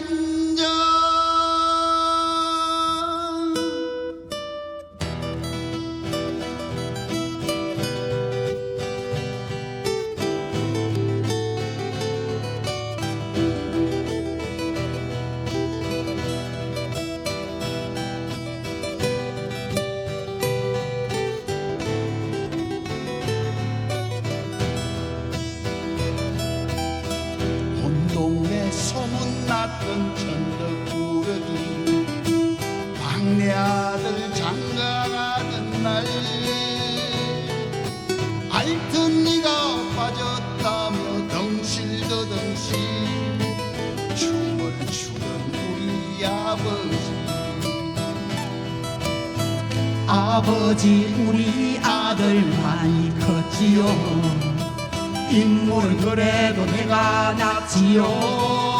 한 소문났던 천덕꾸러기 막내 아들 장가가던 날. 알던 니가 빠졌다며 덩실더덩실 춤을 추던 우리 아버지. 아버지 우리 아들 많이 컸지요. 인물은 그래도 내가 낫지요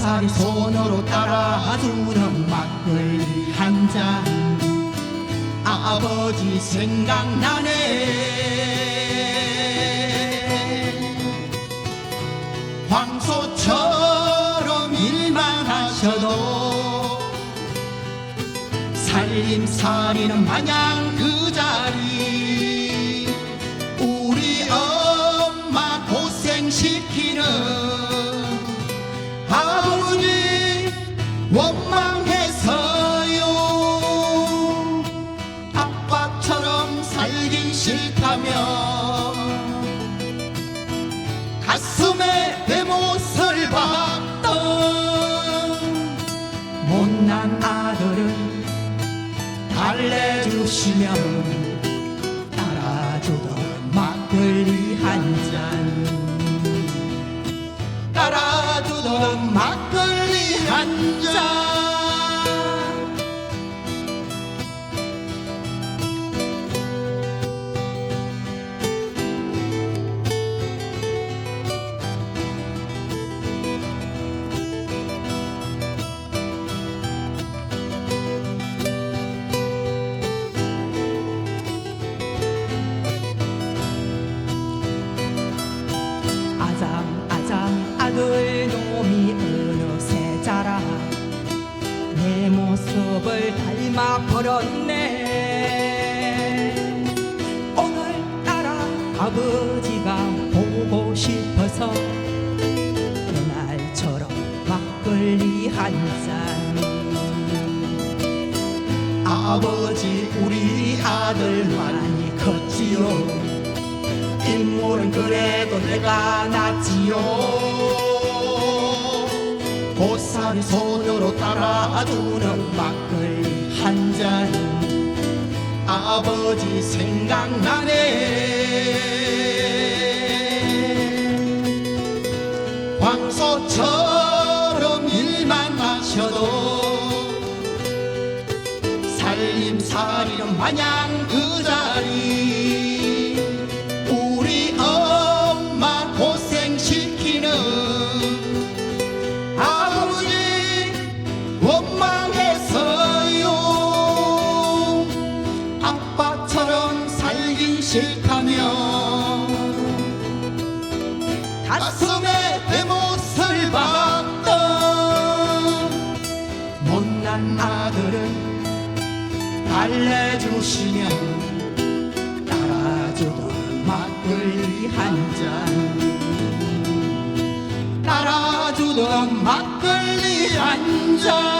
보살이 손으로 따라 주는 막걸리 한잔 아버지 생각나네. 황소처럼 일만 하셔도 살림살이는 마냥 그 자리. 우리 엄마 고생시키 싫다며 가슴에 내 못을 박던 못난 아들은 달래주시면 따라주던 막걸리 한잔. 따라주던 막걸리 한잔 모습을 닮아 버렸네. 오늘따라 아버지가 보고 싶어서 그날처럼 막걸리 한잔 아버지 우리 아들 많이 컸지요. 인물은 그래도 내가 낫지요 보살이 손으로 따라주는 막걸리 한 잔. 아버지 생각나네. 황소처럼 일만 하셔도 살림살이는 마냥 그 자리 싫다며 가슴에 내 못을 박던 못난 아들은 달래주시면 따라주던 막걸리 한잔. 따라주던 막걸리 한잔